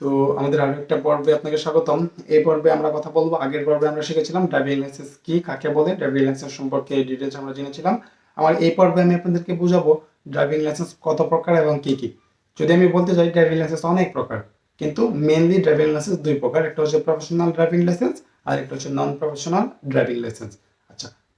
তো আমাদের আরও একটা পর্বে আপনাকে স্বাগতম। এই পর্বে আমরা কথা বলব। আগের পর্বে আমরা শিখেছিলাম ড্রাইভিং লাইসেন্স কি, কাকে বলে ড্রাইভিং লাইসেন্স সম্পর্কে ডিটেলস আমরা জেনেছিলাম। আমার এই পর্বে আমি আপনাদেরকে বুঝাবো ড্রাইভিং লাইসেন্স কত প্রকার এবং কি কি। যদি আমি বলতে চাই ড্রাইভিং লাইসেন্স অনেক প্রকার, কিন্তু মেনলি ড্রাইভিং লাইসেন্স দুই প্রকার। একটা হচ্ছে প্রফেশনাল ড্রাইভিং লাইসেন্স আর একটা হচ্ছে non professional driving licence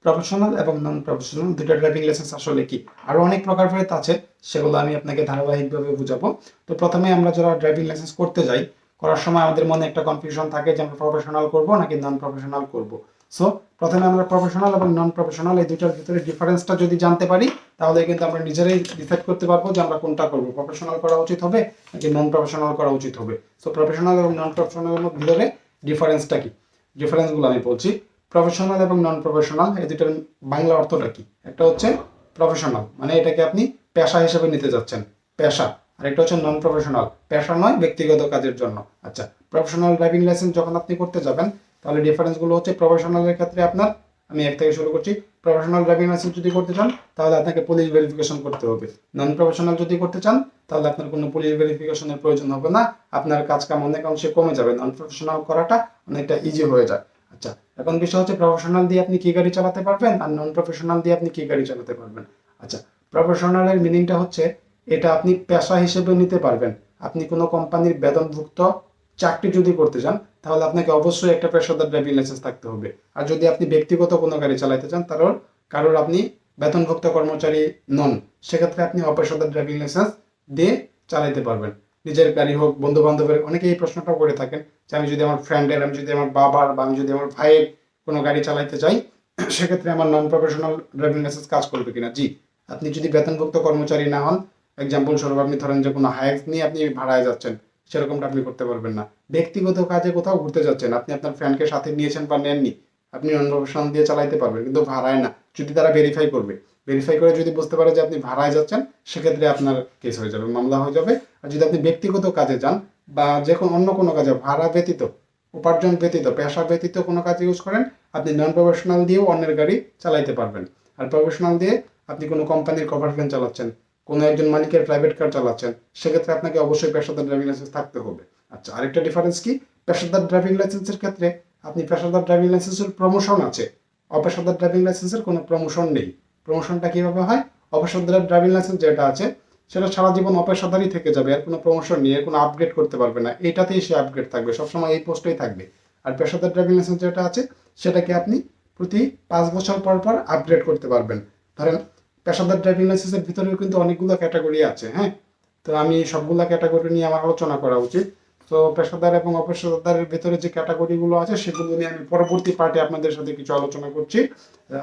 professional এবং নন প্রফেশনাল দুটো ড্রাইভিং লাইসেন্স আসলে কি? আরও অনেক প্রকার ভেদ আছে, সেগুলো আমি আপনাকে ধারাবাহিকভাবে বুঝাবো। তো প্রথমে আমরা যারা ড্রাইভিং লাইসেন্স করতে যাই, করার সময় আমাদের মনে একটা কনফিউশন থাকে যে আমরা প্রফেশনাল করব নাকি নন প্রফেশনাল করব। সো প্রথমে আমরা প্রফেশনাল এবং নন প্রফেশনাল এই দুইটার ভিতরে ডিফারেন্সটা যদি জানতে পারি, তাহলে কিন্তু আমরা নিজেরাই ডিসাইড করতে পারব যে আমরা কোনটা করব। প্রফেশনাল করা উচিত হবে নাকি নন প্রফেশনাল করা উচিত হবে? সো প্রফেশনাল এবং নন প্রফেশনালের ভিতরে ডিফারেন্সটা কি? ডিফারেন্সগুলো আমি বলছি। প্রফেশনাল এবং নন প্রফেশনাল এই দুটার বাংলা অর্থটা কি? একটা হচ্ছে প্রফেশনাল মানে এটাকে আপনি পেশা হিসেবে নিতে যাচ্ছেন, পেশা। আর একটা হচ্ছে নন প্রফেশনাল পেশা নয়, ব্যক্তিগত কাজের জন্য। আচ্ছা প্রফেশনাল ড্রাইভিং লাইসেন্স যখন আপনি করতে যাবেন, তাহলে ডিফারেন্সগুলো হচ্ছে প্রফেশনালের ক্ষেত্রে আপনার, আমি এক থেকে শুরু করছি প্রফেশনাল ড্রাইভিং লাইসেন্স যদি করতে চান, তাহলে আপনাকে পুলিশ ভেরিফিকেশন করতে হবে। নন প্রফেশনাল যদি করতে চান, তাহলে আপনার কোনো পুলিশ ভেরিফিকেশনের প্রয়োজন হবে না, আপনার কাজ কাম অনেক অংশে কমে যাবে। নন প্রফেশনাল করাটা অনেকটা ইজি হয়ে যায়। আচ্ছা এখন বিষয় হচ্ছে প্রফেশনাল দিয়ে আপনি কি গাড়ি চালাতে পারবেন আর নন প্রফেশনাল দিয়ে আপনি কি গাড়ি চালাতে পারবেন? আচ্ছা প্রফেশনালের মিনিংটা হচ্ছে এটা আপনি পেশা হিসেবে নিতে পারবেন। আপনি কোনো কোম্পানির বেতনভুক্ত চাকরি যদি করতে চান, তাহলে আপনাকে অবশ্যই একটা পেশাদার ড্রাইভিং লাইসেন্স থাকতে হবে। আর যদি আপনি ব্যক্তিগত কোনো গাড়ি চালাতে চান, তারও কারোর আপনি বেতনভুক্ত কর্মচারী নন, সেক্ষেত্রে আপনি অপেশাদার ড্রাইভিং লাইসেন্স দিয়ে চালাতে পারবেন। নিজের গাড়ি হোক বন্ধু বান্ধবের অনেকে এই প্রশ্নটাও করে থাকেন যে আমি যদি আমার ফ্রেন্ডের আমি যদি আমার বাবার বা আমি যদি আমার ভাইয়ের কোনো গাড়ি চালাইতে চাই, সেক্ষেত্রে আমার নন প্রফেশনাল ড্রাইভিং লাইসেন্স কাজ করবে কিনা? জি, আপনি যদি বেতনভুক্ত কর্মচারী না হন এক্সাম্পল স্বরূপ আপনি ধরেন যে কোনো হায়াক্স নিয়ে আপনি ভাড়ায় যাচ্ছেন, সেরকমটা আপনি করতে পারবেন না। ব্যক্তিগত কাজে কোথাও ঘুরতে যাচ্ছেন, আপনি আপনার ফ্রেন্ডকে সাথে নিয়েছেন বা নেননি, আপনি নন প্রফেশনাল দিয়ে চালাইতে পারবেন, কিন্তু ভাড়ায় না, যদি তারা ভেরিফাই করবে। ভেরিফাই করে যদি বুঝতে পারে যে আপনি ভাড়ায় যাচ্ছেন, সেক্ষেত্রে আপনার কেস হয়ে যাবে, মামলা হয়ে যাবে। আর যদি আপনি ব্যক্তিগত কাজে যান বা যে কোনো অন্য কোনো কাজে, ভাড়া ব্যতীত, উপার্জন ব্যতীত, পেশা ব্যতীত কোনো কাজে ইউজ করেন, আপনি নন প্রফেশনাল দিয়েও অন্যের গাড়ি চালাইতে পারবেন। আর প্রফেশনাল দিয়ে আপনি কোনো কোম্পানির কভার ভ্যান চালাচ্ছেন, কোনো একজন মালিকের প্রাইভেট কার চালাচ্ছেন, সেক্ষেত্রে আপনাকে অবশ্যই পেশাদার ড্রাইভিং লাইসেন্স থাকতে হবে। আচ্ছা আরেকটা ডিফারেন্স কি? পেশাদার ড্রাইভিং লাইসেন্সের ক্ষেত্রে আপনি পেশাদার ড্রাইভিং লাইসেন্সের প্রমোশন আছে। অপেশাদার ড্রাইভিং লাইসেন্সের কোনো প্রমোশন নেই। প্রমোশনটা কীভাবে হয়? অপেশাদার ড্রাইভিং লাইসেন্স যেটা আছে, সেটা সারা জীবন অপেশাদারই থেকে যাবে আর কোনো প্রমোশন নিয়ে কোনো আপগ্রেড করতে পারবে না, এটাতেই সে আপগ্রেড থাকবে, সবসময় এই পোস্টেই থাকবে। আর পেশাদার ড্রাইভিং লাইসেন্স যেটা আছে, সেটাকে আপনি প্রতি পাঁচ বছর পর পর আপগ্রেড করতে পারবেন। ধরেন, পেশাদার ড্রাইভিং লাইসেন্সের ভিতরেও কিন্তু অনেকগুলো ক্যাটাগরি আছে হ্যাঁ? তো আমি সবগুলো ক্যাটাগরি নিয়ে আমার আলোচনা করা উচিত। তো পেশাদার এবং অপেশাদারের ভেতরে যে ক্যাটাগরিগুলো আছে, সেগুলো নিয়ে আমি পরবর্তী পার্টে আপনাদের সাথে কিছু আলোচনা করছি।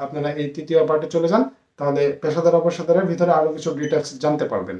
আপনারা এই তৃতীয় পার্টে চলে যান, তাহলে পেশাদার অপেশাদারের ভিতরে আরও কিছু ডিটেলস জানতে পারবেন।